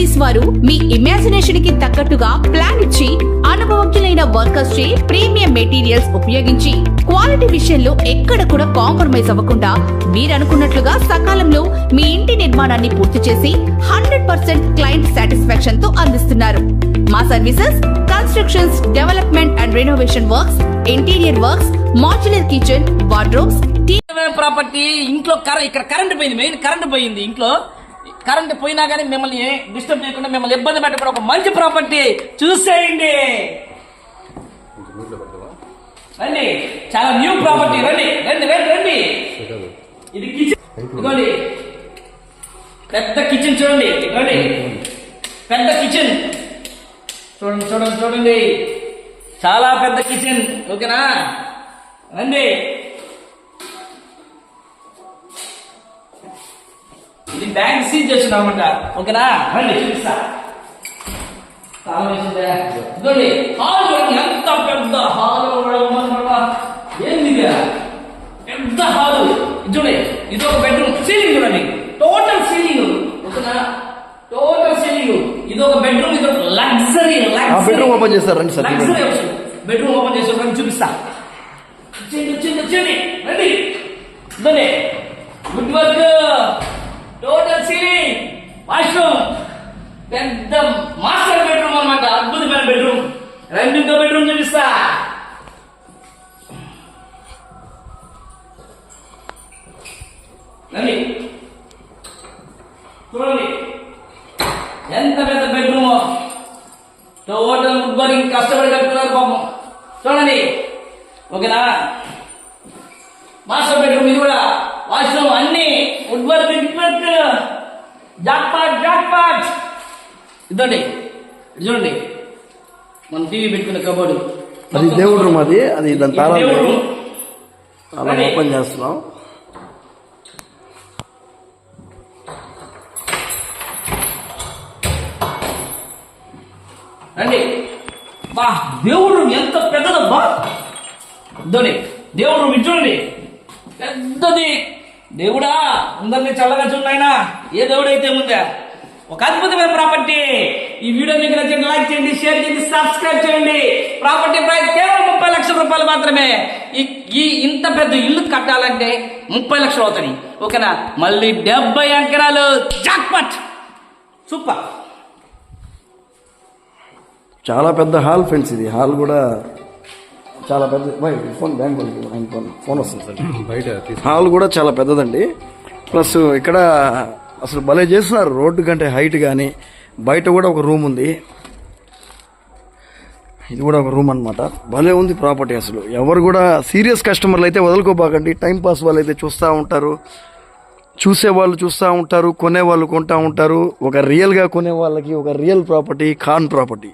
Properties వారు మీ ఇమాజినేషన్కి తగ్గట్టుగా plan ఇచ్చి అనుభవజ్ఞులైన వర్కర్స్ చే ప్రీమియం మెటీరియల్స్ ఉపయోగించి క్వాలిటీ విషయంలో ఎక్కడ కూడా కాంప్రమైజ్ అవ్వకుండా మీరు అనుకున్నట్లుగా సకాలంలో మీ ఇంటి నిర్మాణాన్ని పూర్తి చేసి హండ్రెడ్ పర్సెంట్ క్లయింట్ సాటిస్ఫాక్షన్తో అందిస్తున్నారు. మా services constructions development and renovation works interior works modular kitchen wardrobes property ఇంట్లో ఇక్కడ కరెంట్ పోయింది మెయిన్ కరెంట్ పోయింది ఇంట్లో. కరెంట్ పోయినా కానీ మిమ్మల్ని డిస్టర్బ్ చేయకుండా మిమ్మల్ని ఇబ్బంది పెట్టకుండా ఒక మంచి ప్రాపర్టీ చూసేయండి. రండి. చాలా న్యూ ప్రాపర్టీ. రండి. రండి రండి రండి. ఇది కిచెన్. ఇదిగోండి. పెద్ద కిచెన్ చూడండి. ఇదిగోండి. పెద్ద కిచెన్. చూడండి చూడండి చూడండి. చాలా పెద్ద కిచెన్. ఓకేనా? రండి. ఇది బ్యాంక్ సీజ్ చేస్తున్నామంట ఓకేనా? రండి. చూపిస్తా. తాళం వేసిందే. ఇదిగోండి. హాల్ చూడండి ఎంత పెద్ద హాల్ ఏంది? పెద్ద హాల్. చూడండి ఇది ఒక బెడ్రూమ్ సీలింగ్ చూడండి. టోటల్ సీలింగ్ ఓకేనా? టోటల్ సీలింగ్ ఇది ఒక బెడ్రూమ్ ఇది ఒక లగ్జరీ bedroom open చేస్తారు, రండి సార్. లగ్జరీ బెడ్రూమ్ ఓపెన్ చేసి రండి చూపిస్తా. వచ్చేయండి వచ్చేయండి వచ్చేయండి. రండి. ఇదండి గుడ్ వర్క్ సీలింగ్ వాష్రూమ్. పెద్ద మాస్టర్ బెడ్రూమ్ అనమాట అద్భుతమైన బెడ్రూమ్. రెండు ఇంకో బెడ్రూమ్ చూపిస్తా. రండి. చూడండి. ఎంత పెద్ద బెడ్రూమ్. టోటల్ ముగ్గురు ఇంక కష్టపడి కట్టుకున్నారు పాపం. చూడండి. ఓకేనా? మాస్టర్ బెడ్రూమ్ ఇది కూడా. వాష్రూమ్ అన్ని wood work wood work jackpot jackpot ఇదండి ఇది చూడండి. మన టీవీ పెట్టుకునే కబోర్డు. అది దేవుడు రూమ్ అది అది దాని room. అలా ఓపెన్ చేస్తున్నాం. రండి. బా దేవుడు room ఎంత పెద్దదబ్బా. ఇదండి దేవుడు ఇది చూడండి. పెద్దది. దేవుడా అందరినీ చల్లగా చూడాయినా ఏ దేవుడైతే ముందా ఒక అద్భుతమైన ప్రాపర్టీ. ఈ వీడియో మీకు నచ్చింది లైక్ చేయండి షేర్ చేయండి సబ్స్క్రైబ్ చేయండి. ప్రాపర్టీ ప్రైస్ కేవలం ముప్పై లక్షల రూపాయలు మాత్రమే. ఈ ఈ ఇంత పెద్ద ఇల్లు కట్టాలంటే ముప్పై లక్షలు అవుతాయి. ఓకేనా? మళ్ళీ డెబ్బై ఎకరాలు జాక్పట్! సూపర్. చాలా పెద్ద హాల్ ఫ్రెండ్స్ ఇది. హాల్ కూడా చాలా పెద్ద వై, ఫోన్ బ్యాంక్ ఆయన ఫోన్ ఫోన్ వస్తుంది సార్. బయట హాల్ కూడా చాలా పెద్దదండి. ప్లస్ ఇక్కడ అసలు భలే చేస్తున్నారు. రోడ్డు కంటే హైట్ కానీ బయట కూడా ఒక రూమ్ ఉంది. ఇది కూడా ఒక రూమ్ అన్నమాట. భలే ఉంది ప్రాపర్టీ అసలు. ఎవరు కూడా సీరియస్ కస్టమర్లు అయితే వదులుకోబాకండి. టైంపాస్ వాళ్ళు అయితే చూస్తూ ఉంటారు. చూసే వాళ్ళు చూస్తూ ఉంటారు. కొనే వాళ్ళు కొంటూ ఉంటారు. ఒక రియల్గా కొనే వాళ్ళకి ఒక రియల్ ప్రాపర్టీ ఖాన్ ప్రాపర్టీ.